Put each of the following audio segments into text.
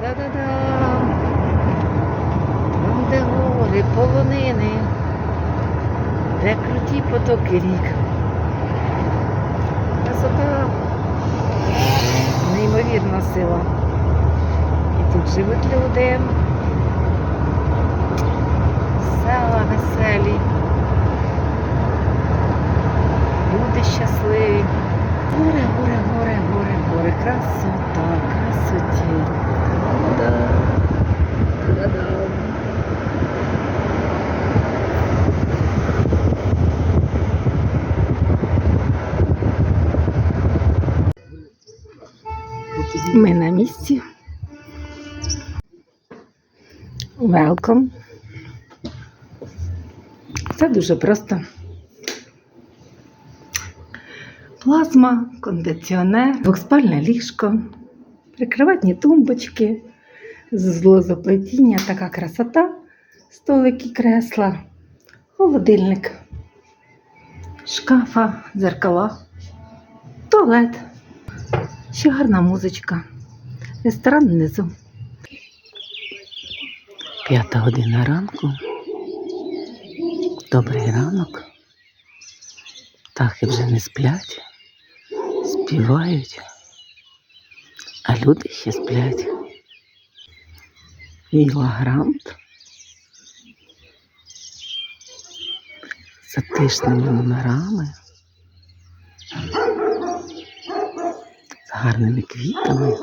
Та-да-да-да. Там, де гори, полонини, де круті потоки рік. Красота, неймовірна сила. І тут живуть люди. Села веселі. Люди щасливі. Горе, горе, горе, горе, горе. Красота, красоті. Ми на місці. Welcome. Це дуже просто. Плазма, кондиціонер, двохспальне ліжко, прикриватні тумбочки, злозоплетіння, така красота, столики, кресла, холодильник, шкафа, дзеркала, туалет, ще гарна музичка, ресторан внизу. П'ята година ранку. Добрий ранок. Птахи вже не сплять, співають, а люди ще сплять. Віла Грант затишними номерами, з гарними квітами.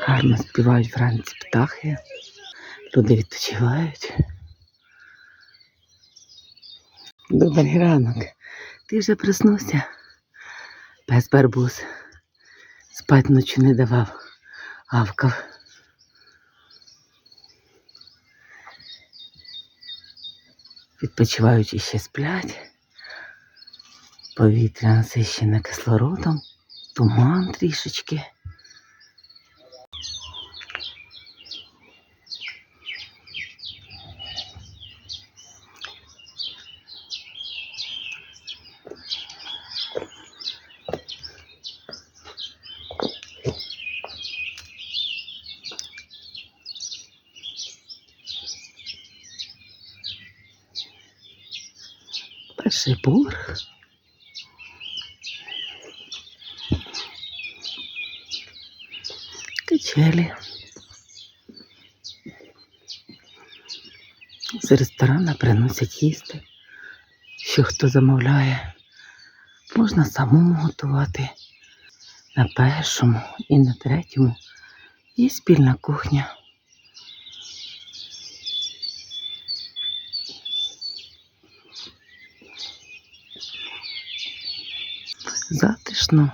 Гарно співають вранці птахи. Люди відпочивають. Добрий ранок. Ти вже проснувся? Пес барбуз. Спать ночі не давав, гавкав. Відпочиваючи ще сплять. Повітря насищене кислородом, туман трішечки. Перший поверх. З ресторана приносять їсти. Що хто замовляє, можна самому готувати. На першому і на третьому є спільна кухня. Затишно.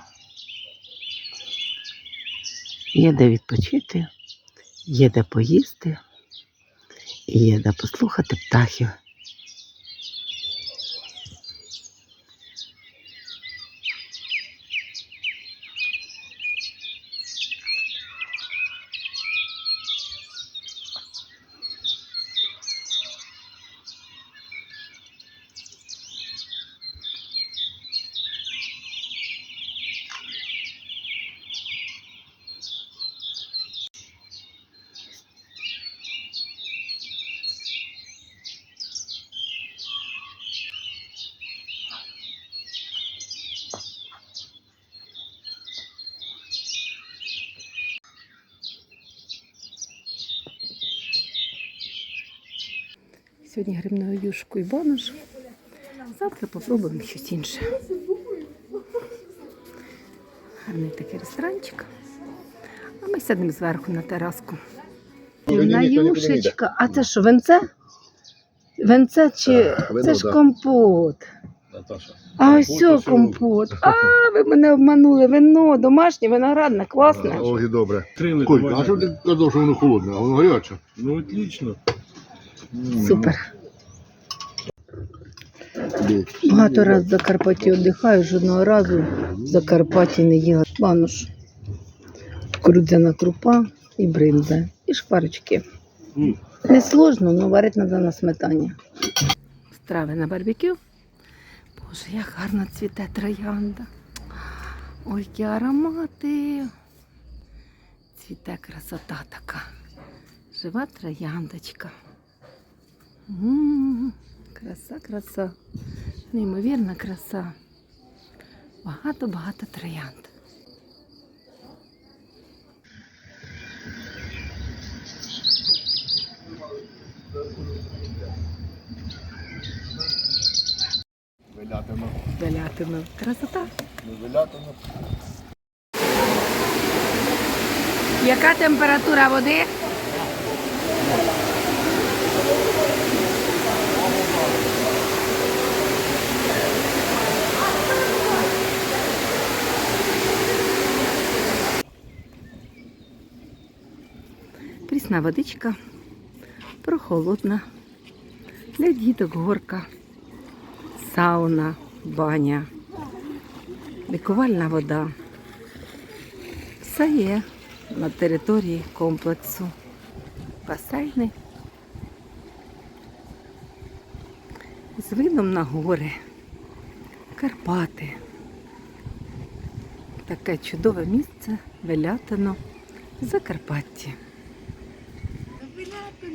Є де відпочити, є де поїсти, і є де послухати птахів. Сьогодні грибною юшку і бонус. Завтра попробуємо щось інше. Гарний такий ресторанчик. А ми сидимо зверху на тераску. На юшечка. А це що, венце? Венце чи Так, це ж компот? Наташа. А ось Компот. А, ви мене обманули. Вино домашнє, виноградне, класне. Ольги, добре. Крили Коль, а що ти казав, що воно холодне, а воно гаряче? Ну, отлично. М, Супер. Багато разів в Закарпатті віддихаю, жодного разу в Закарпатті не їла банош. Крудзяна крупа і бринза, і шкварочки. Не сложно, але варити треба на сметані. Страви на барбекю. Боже, як гарно цвіте троянда. Ой, які аромати. Цвіте красота така. Жива трояндочка. М, Краса, краса. Неймовірна краса. Багато-багато троянд. Велятина. Белятина. Красота. Велятина. Яка температура води? Прісна водичка, прохолодна, для діток горка, сауна, баня, лікувальна вода. Все є на території комплексу. Басейни з видом на гори, Карпати. Таке чудове місце Велятино, Закарпаття.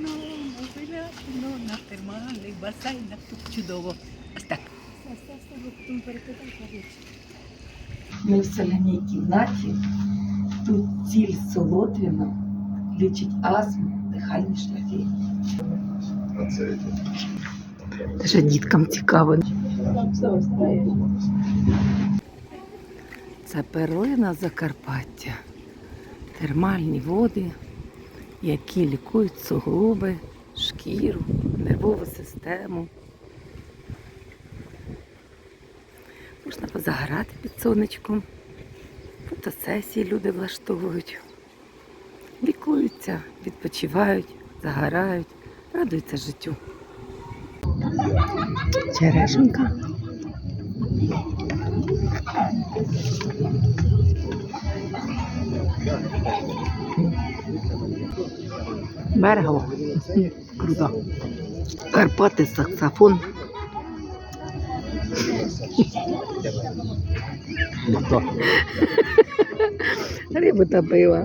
Вилятино, вилятино, на термальних басейнах. Тут чудово. Ось так. Ми в соляній кімнаті. Тут ціль солотвіна лічить астму, дихальні шляхи. Даже діткам цікаво. Це перлина Закарпаття. Термальні води, які лікують суглоби, шкіру, нервову систему. Можна позаграти під сонечком. Фотосесії люди влаштовують. Лікуються, відпочивають, загорають, радуються життю. Черешенька. Берегово. Круто. Карпати, саксофон. Рибу та пива.